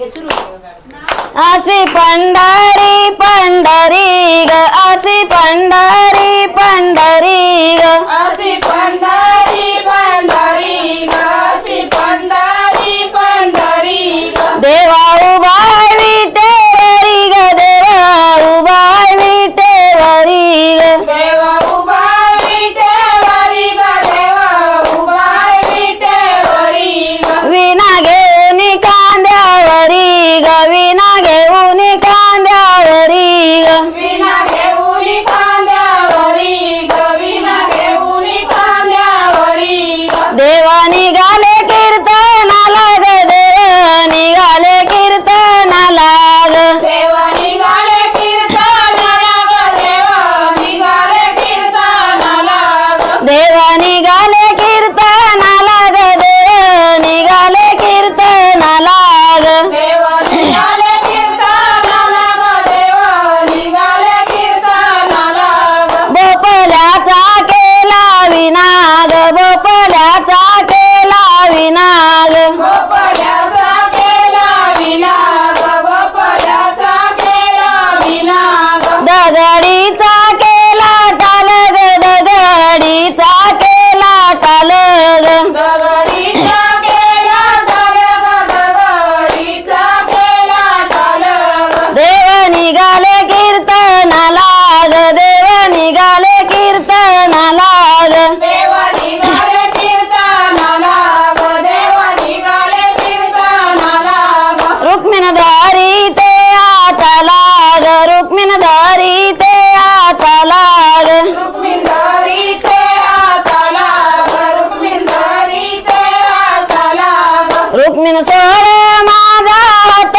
अशी पंढरी पंढरी ग अशी पंढरी पंढरी ग रुक्मिण सोड माझा हात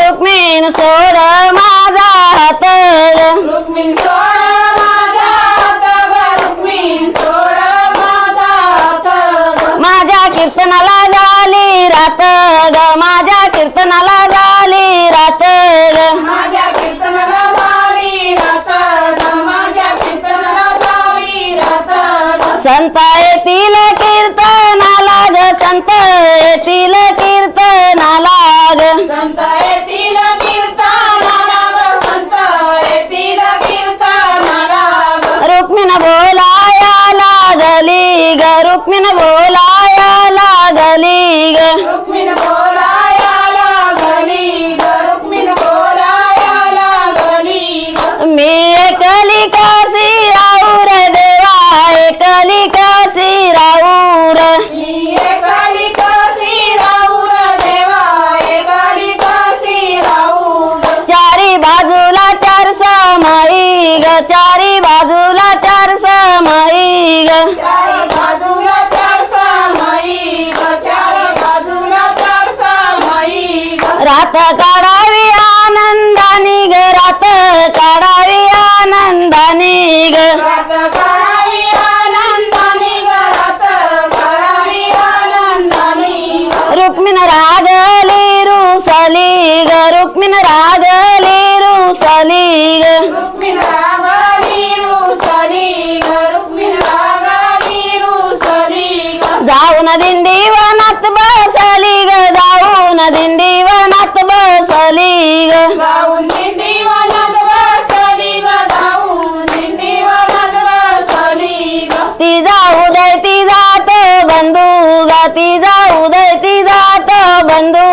रुक्मिण सोड माझा हात रुक्मिण सोड माझा हात रुक्मिण सोड माझा हात माझ्या कीर्तनाला झाली रात ग माझ्या कीर्तनाला झाली रात ग. माझ्या कीर्तनाला झाली रात ग माझ्या कीर्तनाला झाली रात संत येतील ग संत येतील कीर्तनाला संत येतील कीर्तनाला संत येतील कीर्तनाला रुक्मिण बोलाया लागली ग. रुक्मिण बोलाया लागली ग. रुक्मिण बोलाया लागली ग. रुक्मिण बोलाया लागली मी एकली काशी चारी बाजूला चार समाई ग. चार बाजूला चार सामाई बाजूला चार सामाई रात काढावी आनंदानी ग. रात काढावी आनंदाने ग. रुक्मिण रागली रुसली ग. रुक्मिण रागली रुसली ग. धावून दिंडीवनात बसली ग धावून दिंडीवनात बसली ग. ती जाऊ दे जात बंधू ग ती जाऊ दे जात बंधू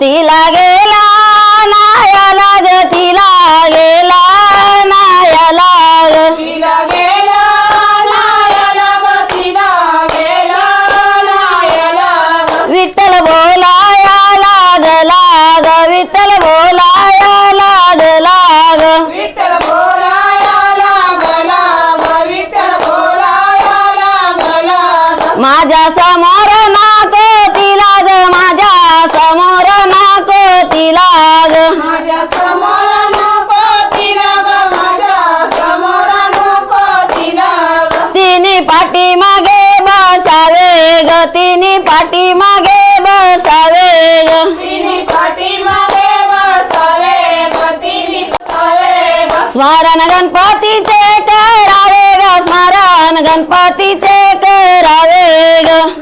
ती लागे तिनी पाटी मागे बसावे स्मरण गणपतीचे करावे ग स्मरण गणपतीचे करावे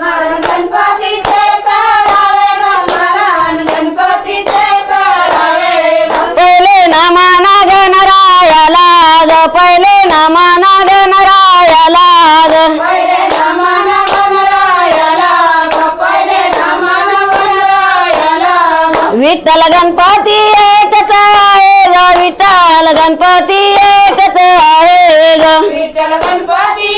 విఠల గణపతి ఏకతాయేగా విఠల గణపతి ఏకతాయేగా విఠల గణపతి